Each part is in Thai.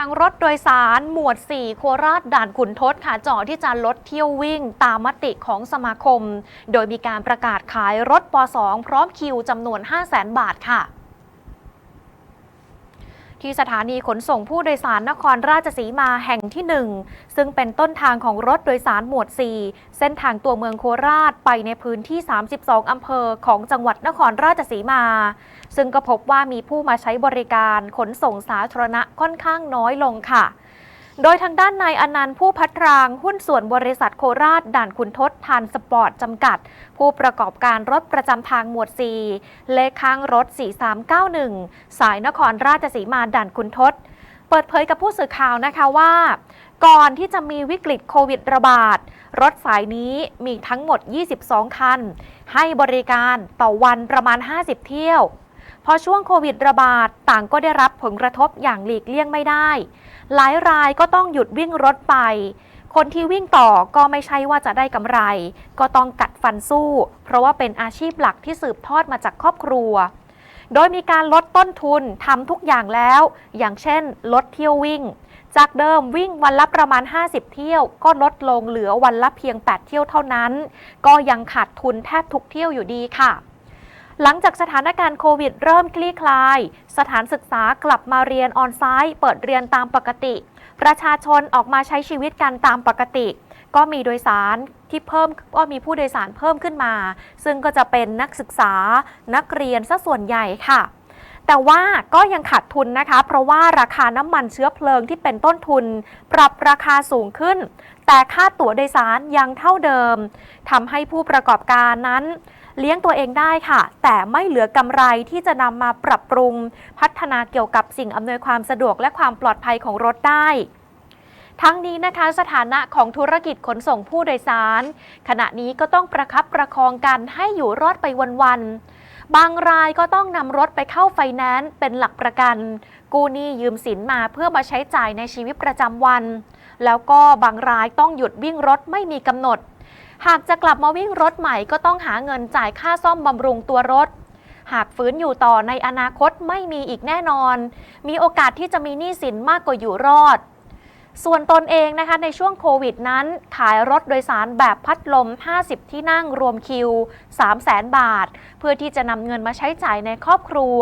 างรถโดยสารหมวด 4 โคราชด่านขุนทดค่ะจ่อที่จะลดเที่ยววิ่งตามมติของสมาคม โดยมีการประกาศขายรถป .2 พร้อมคิวจำนวน 5 0 0 0 0 0 บาทค่ะ ที่สถานีขนส่งผู้โดยสารนครราชสีมาแห่งที่ 1 ซึ่งเป็นต้นทางของรถโดยสารหมวด 4 เส้นทางตัวเมืองโคราชไปในพื้นที่ 32 อำเภอของจังหวัดนครราชสีมา ซึ่งก็พบว่ามีผู้มาใช้บริการขนส่งสาธารณะค่อนข้างน้อยลงค่ะ โดยทางด้านนายอนันต์ผู้พัฒราง หุ้นส่วนบริษัทโคราช ด่านขุนทดทานสปอร์ตจำกัด ผู้ประกอบการรถประจำทางหมวด 4 เลขข้างรถ 4391 สายนครราชสีมาด่านขุนทดเปิดเผยกับผู้สื่อข่าวนะคะว่า ก่อนที่จะมีวิกฤตโควิดระบาด รถสายนี้มีทั้งหมด 22 คัน ให้บริการต่อวันประมาณ 50 เที่ยว อช่วงโควิดระบาดต่างก็ได้รับผลกระทบอย่างหลีกเลี่ยงไม่ได้ หลายรายก็ต้องหยุดวิ่งรถไป คนที่วิ่งต่อก็ไม่ใช่ว่าจะได้กำไร ก็ต้องกัดฟันสู้ เพราะว่าเป็นอาชีพหลักที่สืบทอดมาจากครอบครัว โดยมีการลดต้นทุนทำทุกอย่างแล้ว อย่างเช่น ลดเที่ยววิ่ง จากเดิมวิ่งวันละประมาณ 50 เที่ยว ก็ลดลงเหลือวันละเพียง 8 เที่ยวเท่านั้น ก็ยังขาดทุนแทบทุกเที่ยวอยู่ดีค่ะ หลังจากสถานการณ์โควิดเริ่มคลี่คลาย สถานศึกษากลับมาเรียนออนไซต์เปิดเรียนตามปกติ ประชาชนออกมาใช้ชีวิตกันตามปกติ ก็มีโดยสารที่เพิ่มก็มีผู้โดยสารเพิ่มขึ้นมา ซึ่งก็จะเป็นนักศึกษานักเรียนซะส่วนใหญ่ค่ะ แต่ว่าก็ยังขาดทุนนะคะ เพราะว่าราคาน้ำมันเชื้อเพลิงที่เป็นต้นทุน ปรับราคาสูงขึ้น แต่ค่าตั๋วโดยสารยังเท่าเดิมทำให้ผู้ประกอบการนั้น เลี้ยงตัวเองได้ค่ะ แต่ไม่เหลือกำไรที่จะนำมาปรับปรุง พัฒนาเกี่ยวกับสิ่งอำนวยความสะดวกและความปลอดภัยของรถได้ทั้งนี้นะคะสถานะของธุรกิจขนส่งผู้โดยสาร ขณะนี้ก็ต้องประคับประคองกันให้อยู่รอดไปวันๆ บางรายก็ต้องนำรถไปเข้าไฟแนนซ์เป็นหลักประกัน กู้หนี้ยืมสินมาเพื่อมาใช้จ่ายในชีวิตประจำวัน แล้วก็บางรายต้องหยุดวิ่งรถไม่มีกำหนด หากจะกลับมาวิ่งรถใหม่ก็ต้องหาเงินจ่ายค่าซ่อมบำรุงตัวรถ หากฝืนอยู่ต่อในอนาคตไม่มีอีกแน่นอน มีโอกาสที่จะมีหนี้สินมากกว่าอยู่รอด ส่วนตนเองนะคะในช่วงโควิดนั้น ขายรถโดยสารแบบพัดลม 50 ที่นั่งรวมคิว 300,000 บาท เพื่อที่จะนำเงินมาใช้จ่ายในครอบครัว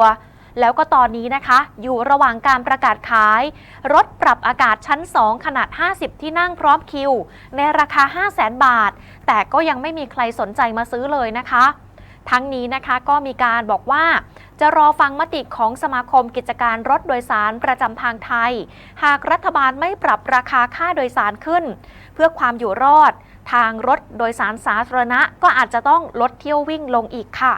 แล้วก็ตอนนี้นะคะ อยู่ระหว่างการประกาศขาย รถปรับอากาศชั้น 2 ขนาด 50 ที่นั่งพร้อมคิว ในราคา 500,000 บาท แต่ก็ยังไม่มีใครสนใจมาซื้อเลยนะคะ ทั้งนี้นะคะก็มีการบอกว่า จะรอฟังมติของสมาคมกิจการรถโดยสารประจำทางไทย หากรัฐบาลไม่ปรับราคาค่าโดยสารขึ้น เพื่อความอยู่รอด ทางรถโดยสารสาธารณะก็อาจจะต้องลดเที่ยววิ่งลงอีกค่ะ